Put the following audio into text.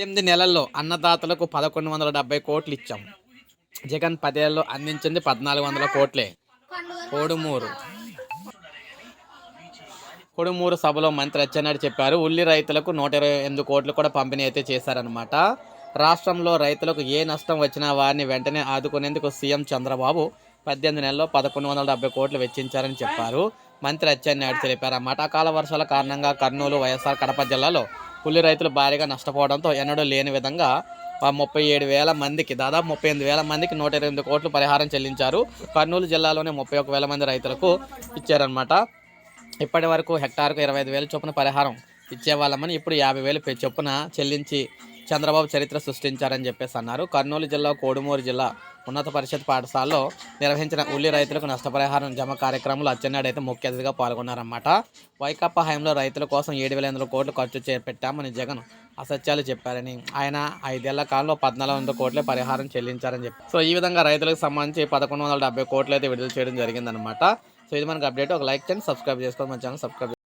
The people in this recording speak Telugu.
పద్దెనిమిది నెలల్లో అన్నదాతలకు పదకొండు వందల డెబ్బై కోట్లు ఇచ్చాం. జగన్ పదేళ్ళు అందించింది పద్నాలుగు వందల కోట్లే. కోడుమూరు. కొడుమూరు సభలో మంత్రి అచ్చెన్నాయుడు చెప్పారు ఉల్లి రైతులకు నూట ఇరవై ఎనిమిది కోట్లు కూడా పంపిణీ అయితే చేశారనమాట రాష్ట్రంలో రైతులకు ఏ నష్టం వచ్చినా వారిని వెంటనే ఆదుకునేందుకు సీఎం చంద్రబాబు పద్దెనిమిది నెలల్లో పదకొండు వందల డెబ్బై కోట్లు వెచ్చించారని చెప్పారు. మంత్రి అచ్చెన్నాయుడు తెలిపారన్నమాట. అకాల వర్షాల కారణంగా కర్నూలు వైఎస్ఆర్ కడప జిల్లాలో కూలీ రైతులు భారీగా నష్టపోవడంతో ఎన్నడూ లేని విధంగా ముప్పై ఏడు వేల మందికి దాదాపు ముప్పై ఎనిమిది వేల మందికి నూట ఇరవై ఎనిమిది కోట్లు పరిహారం చెల్లించారు. కర్నూలు జిల్లాలోనే ముప్పై ఒక వేల మంది రైతులకు ఇచ్చారనమాట ఇప్పటి వరకు హెక్టార్కు ఇరవై ఐదు వేల చొప్పున పరిహారం ఇచ్చేవాళ్ళమని ఇప్పుడు యాభై వేలు చొప్పున చెల్లించి చంద్రబాబు చరిత్ర సృష్టించారని చెప్పేసి అన్నారు. కర్నూలు జిల్లా కోడుమూరు జిల్లా ఉన్నత పరిషత్ పాఠశాలలో నిర్వహించిన ఉల్లి రైతులకు నష్టపరిహారం జమ కార్యక్రమంలో అచ్చెన్నాయుడు అయితే ముఖ్య అతిథిగా పాల్గొన్నారన్నమాట. వైకాపా హయాంలో రైతుల కోసం ఏడు వేల ఎనిమిది కోట్లు ఖర్చు చేపెట్టామని జగన్ అసత్యాలు చెప్పారని ఆయన ఐదేళ్ళ కాలంలో పద్నాలుగు వందల కోట్లే పరిహారం చెల్లించారని చెప్పి సో ఈ విధంగా రైతులకు సంబంధించి పదకొండు వందల డెబ్బై కోట్లు అయితే విడుదల చేయడం జరిగిందనమాట సో ఇది మనకు అప్డేట్. ఒక లైక్ చేయండి సబ్స్క్రైబ్ చేసుకోండి. మన ఛానల్ సబ్స్క్రైబ్